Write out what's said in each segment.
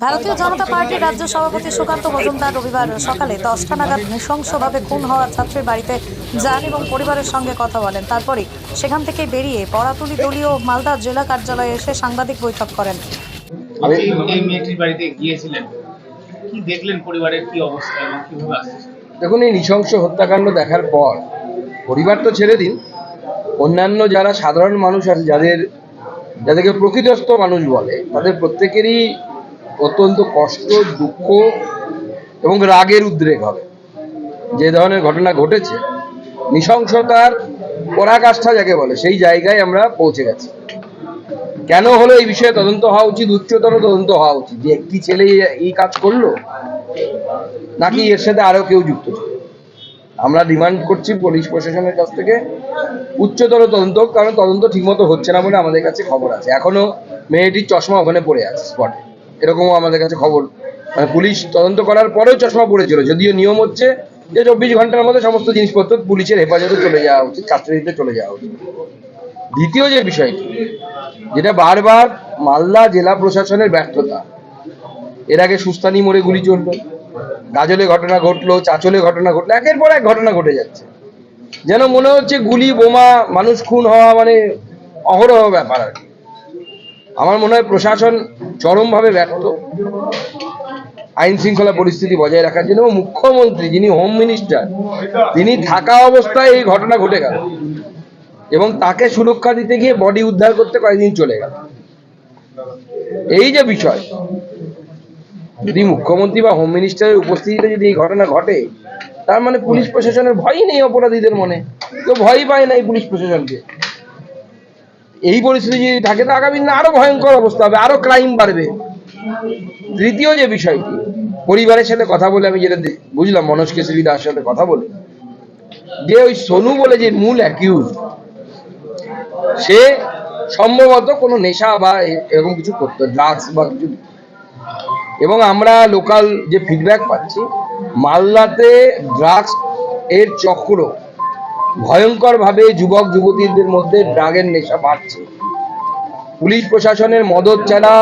ভারতীয় জনতা পার্টির রাজ্য সভাপতি সুকান্ত মজুমদার রবিবার সকালে দশটা নাগাদ নৃশংসভাবে খুন হওয়া ছাত্রীর বাড়িতে যান এবং পরিবারের সঙ্গে কথা বলেন। তারপরে সেখান থেকে বেরিয়ে পড়াতুলি দলীয় মালদা জেলা কার্যালয়ে এসে সাংবাদিক বৈঠক করেন। আমি এই মেয়েটির বাড়িতে গিয়েছিলেন। কি দেখলেন পরিবারের কি অবস্থা এবং কীভাবে দেখুন এই নৃশংস হত্যাকাণ্ড দেখার পর পরিবার তো ছেড়ে দিন। অন্যান্য যারা সাধারণ মানুষ আছে যাদের যাদেরকে প্রকৃতস্থ মানুষ বলে তাদের প্রত্যেকেরই অত্যন্ত কষ্ট, দুঃখ এবং রাগের উদ্রেক হবে। যে ধরনের ঘটনা ঘটেছে, নৃশংসতার পরাকাষ্ঠা যাকে বলে, সেই জায়গায় আমরা পৌঁছে গেছি। কেন হলো এই বিষয়ে তদন্ত হওয়া উচিত, উচ্চতর তদন্ত হওয়া উচিত? যে একটি ছেলে এই কাজ করল, নাকি এর সাথে আরও কেউ যুক্ত ছিল? আমরা ডিমান্ড করছি পুলিশ প্রশাসনের কাছ থেকে উচ্চতর তদন্ত কারণ তদন্ত ঠিকমতো হচ্ছে না বলে আমাদের কাছে খবর আছে। এখনও মেয়েটির চশমা ওখানে পড়ে আছে স্পটে এরকমও আমাদের কাছে খবর। মানে পুলিশ তদন্ত করার পরেও চশমা পড়েছিল, যদিও নিয়ম হচ্ছে যে চব্বিশ ঘণ্টার মধ্যে সমস্ত জিনিসপত্র পুলিশের হেফাজতে চলে যাওয়া উচিত, কাস্টাডিতে চলে যাওয়া উচিত। দ্বিতীয় যে বিষয়টি, যেটা বারবার মালদা জেলা প্রশাসনের ব্যর্থতা। এর আগে সুস্তানি মোড়ে গুলি চলল, গাজলে ঘটনা ঘটলো, চাচলে ঘটনা ঘটলো, একের পর এক ঘটনা ঘটে যাচ্ছে। যেন মনে হচ্ছে গুলি, বোমা, মানুষ খুন হওয়া মানে অহরহ ব্যাপার আর কি। আমার মনে হয় প্রশাসন চরমভাবে ব্যর্থ। আইন শৃঙ্খলা পরিস্থিতি বজায় রাখার জন্য মুখ্যমন্ত্রী, যিনি হোম মিনিস্টার তিনি থাকা অবস্থায় এই ঘটনা ঘটে গেল এবং তাকে সুরক্ষা দিতে গিয়ে বডি উদ্ধার করতে কয়েকদিন চলে গেল। এই যে বিষয়, যদি মুখ্যমন্ত্রী বা হোম মিনিস্টারের উপস্থিতিতে যদি এই ঘটনা ঘটে, তার মানে পুলিশ প্রশাসনের ভয়ই নেই অপরাধীদের মনে। কেউ ভয়ই পায় না এই পুলিশ প্রশাসনকে। এই পরিস্থিতি যদি থাকে, তো আগামী দিনে আরও ভয়ঙ্কর অবস্থা হবে, আরও ক্রাইম বাড়বে। তৃতীয় যে বিষয়টি, পরিবারের সাথে কথা বলে আমি যেটা বুঝলাম, মনোজ কেশরী দার সাথে কথা বলে। যে ওই সোনু বলে যে মূল অ্যাকিউজ সে সম্ভবত কোনো নেশা বা এরকম কিছু করতো ড্রাগস বা কিছু। এবং আমরা লোকাল যে ফিডব্যাক পাচ্ছি, মালদাতে ড্রাগস এর চক্র ভয়ঙ্করভাবে যুবক, যুবতীদের মধ্যে ড্রাগের নেশা বাড়ছে। পুলিশ প্রশাসনের মদত ছাড়া,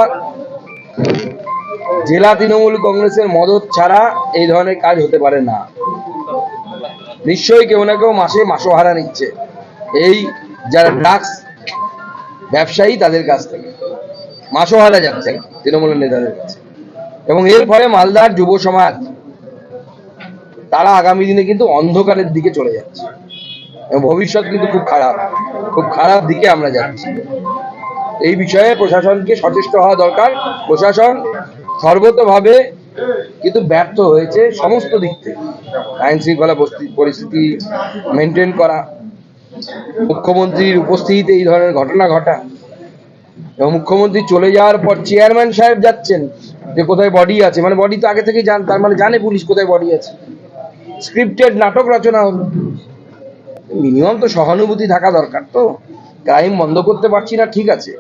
জেলা তৃণমূল কংগ্রেসের মদত ছাড়া এই ধরনের কাজ হতে পারে না। নিশ্চয়ই কেউ না কেউ মাসে মাসোহারা নিচ্ছে। এই যারা ড্রাগস ব্যবসায়ী, তাদের কাছ থেকে। মাসোহারা যাচ্ছে তৃণমূলের নেতাদের কাছে। এবং এর ফলে মালদার যুব সমাজ, তারা আগামী দিনে কিন্তু অন্ধকারের দিকে চলে যাচ্ছে। ভবিষ্যৎ কিন্তু খুব খারাপ। খুব খারাপ দিকে আমরা যাচ্ছি। এই বিষয়ে প্রশাসনকে সচেষ্ট হওয়া দরকার। প্রশাসন সর্বতভাবে কিন্তু ব্যর্থ হয়েছে সমস্ত দিক থেকে। আইন শৃঙ্খলা পরিস্থিতি মেনটেন করা। মুখ্যমন্ত্রীর উপস্থিতিতে এই ধরনের ঘটনা ঘটা। এবং মুখ্যমন্ত্রী চলে যাওয়ার পর চেয়ারম্যান সাহেব যাচ্ছেন যে কোথায় বডি আছে। মানে বডি তো আগে থেকে জান তার মানে জানে পুলিশ কোথায় বডি আছে। স্ক্রিপ্টেড নাটক রচনা হলো। মিনিমাম তো সহানুভূতি থাকা দরকার তো। ক্রাইম বন্ধ করতে পারছি না, ঠিক আছে।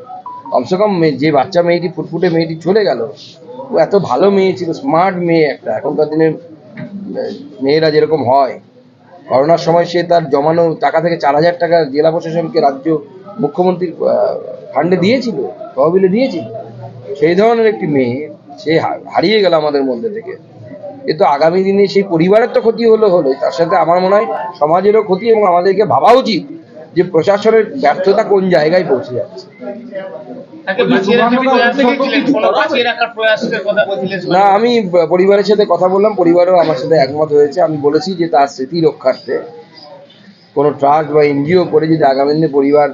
কমসে কম যে বাচ্চা মেয়েটি, ফুটফুটে মেয়েটি চলে গেল, ও এত ভালো মেয়ে ছিল স্মার্ট মেয়ে একটা। এখনকার দিনে মেয়েরা যেরকম হয়। করোনার সময় সে তার জমানো টাকা থেকে চার হাজার টাকা জেলা প্রশাসনকে রাজ্য মুখ্যমন্ত্রীর ফান্ডে দিয়েছিল, তহবিলে দিয়েছিল। সেই ধরনের একটি মেয়ে, সে হারিয়ে গেল আমাদের মধ্যে থেকে। কিন্তু আগামী দিনে সেই পরিবারের তো ক্ষতি হলো হলো তার সাথে আমার মনে হয় সমাজেরও ক্ষতি এবং আমাদেরকে ভাবা উচিত যে প্রশাসনের ব্যর্থতা কোন জায়গায় পৌঁছে যাচ্ছে। না আমি পরিবারের সাথে কথা বললাম পরিবারও আমার সাথে একমত হয়েছে। আমি বলেছি যে তার স্মৃতি রক্ষার্থে কোনো ট্রাস্ট বা এনজিও করে যদি আগামী দিনে পরিবার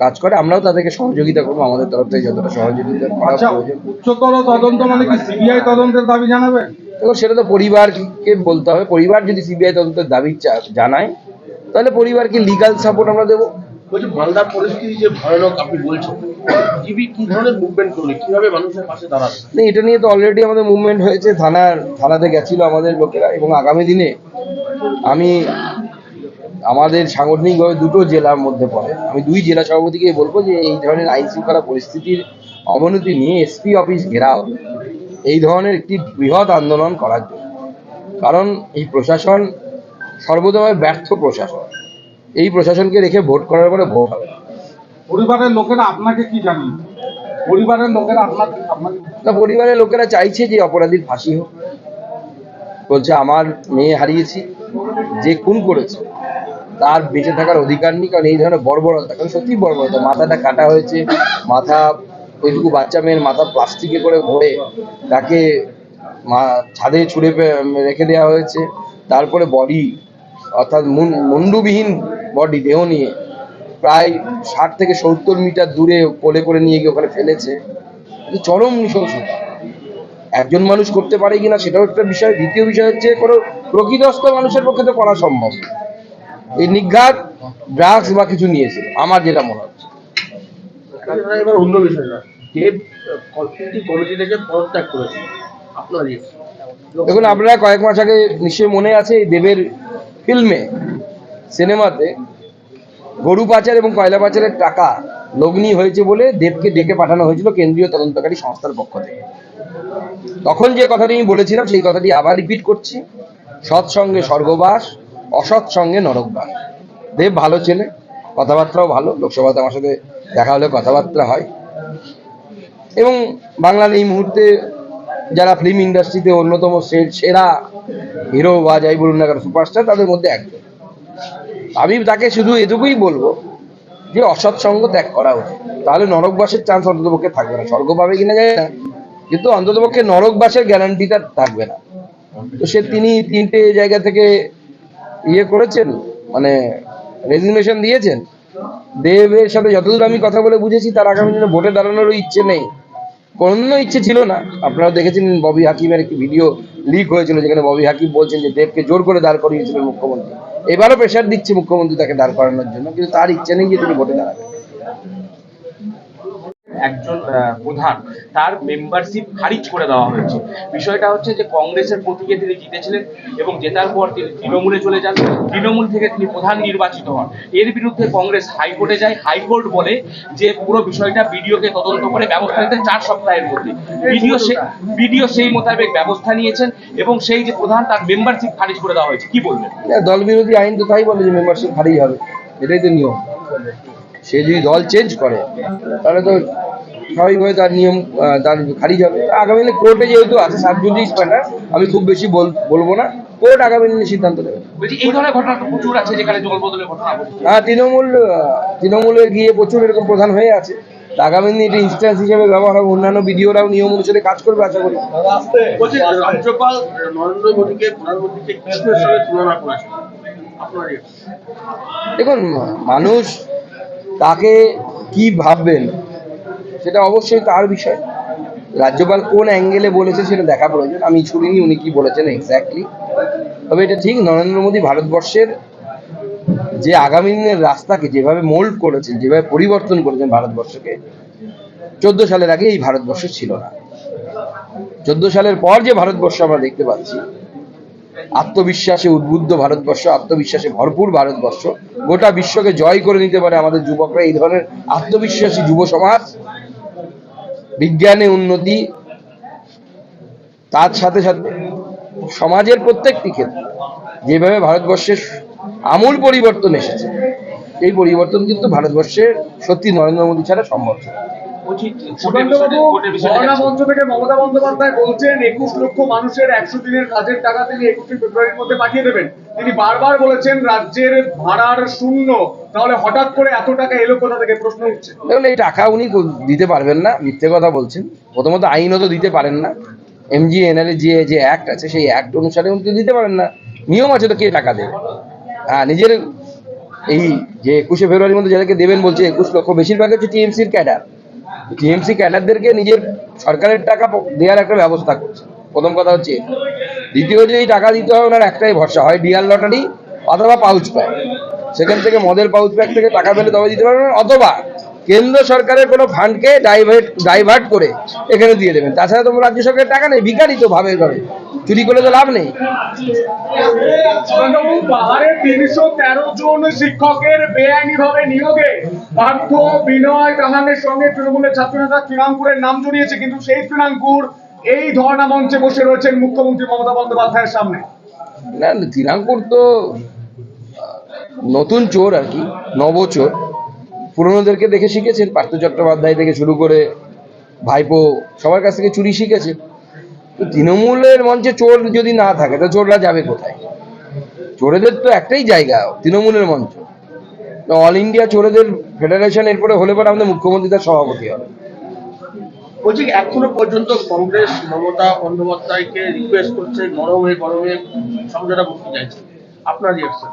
কাজ করে আমরাও তাদেরকে সহযোগিতা করব আমাদের তরফ থেকে যতটা সহযোগিতা করা আচ্ছা প্রয়োজন উচ্চতর তদন্ত মানে কি সিবিআই তদন্তের দাবি জানাবে? দেখো সেটা তো পরিবারকে বলতে হবে। পরিবার যদি সিবিআই তদন্তের দাবি জানায় তাহলে পরিবারকে লিগাল সাপোর্ট আমরা দেবো। বলছি মালদার পরিস্থিতি যে ভয়ানক আপনি বলছেন জিবি কি ধরনের মুভমেন্ট করবে কীভাবে মানুষের পাশে দাঁড়াবে? না, এটা নিয়ে তো অলরেডি আমাদের মুভমেন্ট হয়েছে থানার থানাতে গেছিল আমাদের লোকেরা এবং আগামী দিনে আমি আমাদের সাংগঠনিকভাবে দুটো জেলার মধ্যে পড়ে। আমি দুই জেলা সভাপতিকে বলব যে এই ধরনের আইন শৃঙ্খলা পরিস্থিতির অবনতি নিয়ে এসপি অফিস ঘেরাও এই ধরনের একটি বৃহৎ আন্দোলন করার জন্য। কারণ এই প্রশাসন সর্বতভাবে ব্যর্থ প্রশাসন। এই প্রশাসনকে রেখে ভোট করার পরে ভোট হবে। পরিবারের লোকেরা আপনাকে কি জানিয়ে পরিবারের লোকেরা না পরিবারের লোকেরা চাইছে যে অপরাধীর ফাঁসি হোক। বলছে আমার মেয়ে হারিয়েছি। যে খুন করেছে তার বেঁচে থাকার অধিকার নেই, কারণ এই ধরনের বর্বরতা, কারণ সত্যি বর্বরতা। মাথাটা কাটা হয়েছে, মাথা ওইটুকু বাচ্চা মেয়ের মাথা প্লাস্টিকে করে ভরে তাকে ছাদে ছুঁড়ে রেখে দেওয়া হয়েছে। তারপরে বডি অর্থাৎ মুন- মুন্ডুবিহীন বডি দেহ নিয়ে প্রায় ষাট থেকে সত্তর মিটার দূরে কোলে করে নিয়ে গিয়ে ওখানে ফেলেছে। চরম নৃশংসতা। একজন মানুষ করতে পারে কিনা সেটাও একটা বিষয়। দ্বিতীয় বিষয় হচ্ছে কোনো প্রকৃতস্থ মানুষের পক্ষে তো করা সম্ভব। এই নিঘাত ড্রাগস বা কিছু নিয়েছিল আমার যেটা মনে হচ্ছে। এবার অন্য বিষয় না কমিটি কমিটি থেকে পদত্যাগ করেছে। আপনার দেখুন আপনারা কয়েক মাস আগে নিশ্চয়ই মনে আছে এই দেবের ফিল্মে সিনেমাতে গরু পাচার এবং কয়লা পাচারের টাকা লগ্নি হয়েছে বলে দেবকে ডেকে পাঠানো হয়েছিল কেন্দ্রীয় তদন্তকারী সংস্থার পক্ষ থেকে। তখন যে কথাটি আমি বলেছিলাম সেই কথাটি আবার রিপিট করছি। সৎসঙ্গে স্বর্গবাস অসৎ সঙ্গে নরকবাস দেব ভালো ছেলে কথাবার্তাও ভালো, লোকসভাতে আমার সাথে দেখা হলে কথাবার্তা হয়। এবং বাংলার এই মুহূর্তে যারা ফিল্ম ইন্ডাস্ট্রিতে অন্যতম সেরা হিরো বা যাই বলুন না কেন সুপারস্টার তাদের মধ্যে একজন। আমি তাকে শুধু এটুকুই বলব যে অসৎ সঙ্গ ত্যাগ করা উচিত। তাহলে নরকবাসের চান্স অন্ততপক্ষে থাকবে না। স্বর্গ পাবে কিনা যায় না। কিন্তু অন্ততপক্ষে নরকবাসের গ্যারান্টিটা থাকবে না। তো সে তিনি তিনটে জায়গা থেকে ইয়ে করেছেন মানে রেজিগনেশন দিয়েছেন। দেবের সাথে যতদূর আমি কথা বলে বুঝেছি, তার আগামী দিনে ভোটে দাঁড়ানোরও ইচ্ছে নেই। কোনো ইচ্ছে ছিল না। আপনারা দেখেছেন ববি হাকিমের একটি ভিডিও লিক হয়েছিল, যেখানে ববি হাকিম বলছেন যে দেবকে জোর করে দাঁড় করিয়েছিলেন মুখ্যমন্ত্রী। এবারও প্রেশার দিচ্ছে মুখ্যমন্ত্রী তাকে দাঁড় করানোর জন্য, কিন্তু তার ইচ্ছে নেই যে তিনি ভোটে দাঁড়াবেন। একজন প্রধান, তার মেম্বারশিপ খারিজ করে দেওয়া হয়েছে। বিষয়টা হচ্ছে যে কংগ্রেসের প্রতীকে তিনি জিতেছিলেন এবং জেতার পর তিনি তৃণমূলে চলে যান। তৃণমূল থেকে তিনি প্রধান নির্বাচিত হন। এর বিরুদ্ধে কংগ্রেস হাইকোর্টে যায়। হাইকোর্ট বলে যে পুরো বিষয়টা বিডিওকে তদন্ত করে ব্যবস্থা নিতে চার সপ্তাহের মধ্যে। বিডিও বিডিও সেই মোতাবেক ব্যবস্থা নিয়েছেন এবং সেই যে প্রধান, তার মেম্বারশিপ খারিজ করে দেওয়া হয়েছে। কি বলবেন? দল বিরোধী আইন তো তাই বলে যে মেম্বারশিপ খারিজ হবে। এটাই তো নিয়ম। সে যদি দল চেঞ্জ করে, তাহলে তো স্বাভাবিকভাবে তার নিয়ম আহ, তার খারিজ হবে। আগামী দিনে কোর্টে যেহেতু আছে সাবজুডিস ম্যাটার আমি খুব বেশি বল- বলব না। কোর্ট আগামী দিনে সিদ্ধান্ত নেবে বলছি এই ধরনের ঘটনা প্রচুর আছে যেখানে জল ঘটনা হ্যাঁ তৃণমূল আহ, তৃণমূলে গিয়ে প্রচুর এরকম প্রধান হয়ে আছে। আগামী দিনে এটা ইনস্ট্যান্স হিসেবে ব্যবহার হবে। অন্যান্য বিডিওরাও নিয়ম অনুসারে কাজ করবে আশা করি। রাজ্যপাল নরেন্দ্র মোদীকে প্রধানমন্ত্রীকে কৃষ্ণের সঙ্গে তুলনা করেছে দেখুন মানুষ তাকে কি ভাববেন? সেটা অবশ্যই তার বিষয়। রাজ্যপাল কোন অ্যাঙ্গেলে বলেছে সেটা দেখা প্রয়োজন, আমি শুনিনি উনি কি বলেছেন এক্স্যাক্টলি তবে এটা ঠিক, নরেন্দ্র মোদী ভারতবর্ষের যে আগামী দিনের রাস্তাকে যেভাবে মোল্ড করেছেন, যেভাবে পরিবর্তন করেছেন ভারতবর্ষকে, চোদ্দ সালের আগে এই ভারতবর্ষ ছিল না। চোদ্দ সালের পর যে ভারতবর্ষ আমরা দেখতে পাচ্ছি, আত্মবিশ্বাসে উদ্বুদ্ধ ভারতবর্ষ, আত্মবিশ্বাসে ভরপুর ভারতবর্ষ, গোটা বিশ্বকে জয় করে নিতে পারে আমাদের যুবকরা, এই ধরনের আত্মবিশ্বাসী যুব সমাজ। বিজ্ঞানে উন্নতি, তার সাথে সাথে সমাজের প্রত্যেকটি ক্ষেত্রে যেভাবে ভারতবর্ষের আমূল পরিবর্তন এসেছে, এই পরিবর্তন কিন্তু ভারতবর্ষের সত্যি নরেন্দ্র মোদী ছাড়া সম্ভব ছিল না। বলছি কোর্টের সুকান্তবাবু বিষয়টা- কোর্টের বিষয়টা ধর্ণা যাচ্ছে। মঞ্চ থেকে মমতা বন্দ্যোপাধ্যায় বলছেন একুশ লক্ষ মানুষের একশো দিনের কাজের টাকা তিনি একুশে ফেব্রুয়ারির মধ্যে পাঠিয়ে দেবেন। তিনি বারবার বলেছেন রাজ্যের ভাড়ার শূন্য। তাহলে হঠাৎ করে এত টাকা এলো কোথা থেকে? প্রশ্ন উঠছে। এই টাকা উনি দিতে পারবেন না মিথ্যে কথা বলছেন। প্রথমত আইনত দিতে পারেন না। এমজি এনএল যে যে অ্যাক্ট আছে সেই অ্যাক্ট অনুসারে উনি দিতে পারেন না। নিয়ম আছে তো কে টাকা দেবে? হ্যাঁ নিজের এই যে একুশে ফেব্রুয়ারির মধ্যে যাদেরকে দেবেন বলছে একুশ লক্ষ বেশিরভাগ হচ্ছে টিএমসির ক্যাডার। টিএমসি ক্যাডারদেরকে নিজের সরকারের টাকা দেওয়ার একটা ব্যবস্থা করছে। প্রথম কথা হচ্ছে, দ্বিতীয় যে এই টাকা দিতে হয় ওনার একটাই ভরসা, হয় ডিয়ার লটারি অথবা পাউচ প্যাক। সেখান থেকে মদের পাউচ প্যাক থেকে টাকা পেলে তবে দিতে পারবেন, অথবা কেন্দ্র সরকারের কোনো ফান্ডকে ডাইভার্ট ডাইভার্ট করে এখানে দিয়ে দেবেন। তাছাড়া তো রাজ্য সরকারের টাকা নেই ভিখারি তো ভাবে করে চুরি করে তো লাভ নেই। তিনশো তেরো জন শিক্ষকের বেআইনি নিয়োগে পার্থ বিনয় কাহানের সঙ্গে তৃণমূলের ছাত্রনেতা তৃণাঙ্কুরের নাম জড়িয়েছে কিন্তু সেই তৃণাঙ্কুর এই ধর্ণা মঞ্চে বসে রয়েছেন মুখ্যমন্ত্রী মমতা বন্দ্যোপাধ্যায়ের সামনে। না তো নতুন চোর আর কি নবচোর। পুরনোদেরকে দেখে শিখেছেন, পার্থ চট্টোপাধ্যায় থেকে শুরু করে ভাইপো সবার কাছ থেকে চুরি শিখেছে। তো তৃণমূলের মঞ্চে চোর যদি না থাকে, তো চোররা যাবে কোথায়? চোরেদের তো একটাই জায়গা, তৃণমূলের মঞ্চ। অল ইন্ডিয়া চোরেদের ফেডারেশন এরপরে হলে পরে আমাদের মুখ্যমন্ত্রী তার সভাপতি হবে। বলছি এখনও পর্যন্ত কংগ্রেস মমতা বন্দ্যোপাধ্যায়কে রিকোয়েস্ট করছে, গরমে গরমে সমঝোতা করতে চাইছে। আপনার রিয়াকশন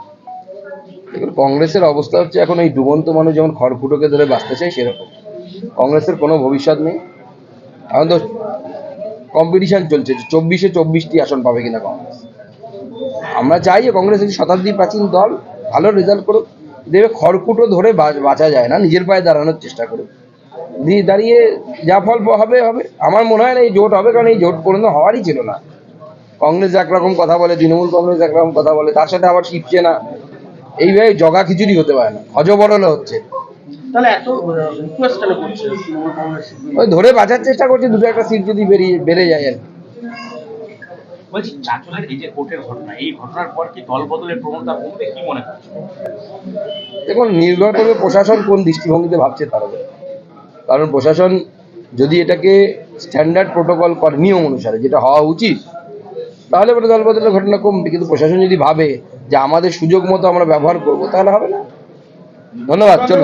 দেখুন কংগ্রেসের অবস্থা হচ্ছে এখন এই ডুবন্ত মানুষ যেমন খড়কুটোকে ধরে বাঁচতে চায়, সেরকম। কংগ্রেসের কোনো ভবিষ্যৎ নেই। এখন তো কম্পিটিশন চলছে, চব্বিশে চব্বিশটি আসন পাবে কিনা কংগ্রেস। আমরা চাই যে কংগ্রেস একটি শতাব্দী প্রাচীন দল, ভালো রেজাল্ট করুক। দেবে খড়কুটো ধরে বাঁচা যায় না, নিজের পায়ে দাঁড়ানোর চেষ্টা করুক। দিয়ে দাঁড়িয়ে যা ফল হবে হবে। আমার মনে হয় না এই জোট হবে, কারণ এই জোট পর্যন্ত হওয়ারই ছিল না। কংগ্রেস একরকম কথা বলে, তৃণমূল কংগ্রেস একরকম কথা বলে, তার সাথে আবার শিখছে না। এইভাবে জগা খিচুড়ি হতে পারে না। হজবরলে হচ্ছে। ওই ধরে বাঁচার চেষ্টা করছে দুটো একটা সিট যদি বেরিয়ে বেড়ে যায় আর বলছি চাঁচলের এই যে কোর্টের ঘটনা এই ঘটনার পর কি দল বদলের প্রবণতা কমবে? কি মনে করছে দেখুন নির্ভর করবে প্রশাসন কোন দৃষ্টিভঙ্গিতে ভাবছে তার উপরে। কারণ প্রশাসন যদি এটাকে স্ট্যান্ডার্ড প্রোটোকল করে নিয়ম অনুসারে যেটা হওয়া উচিত তাহলে পরে দল বদলের ঘটনা কমবে। কিন্তু প্রশাসন যদি ভাবে যে আমাদের সুযোগ মতো আমরা ব্যবহার করব তাহলে হবে না। ধন্যবাদ চলো।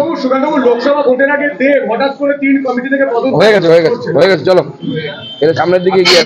হয়ে গেছে হয়ে গেছে হয়ে গেছে চলো। এটা সামনের দিকে গিয়ে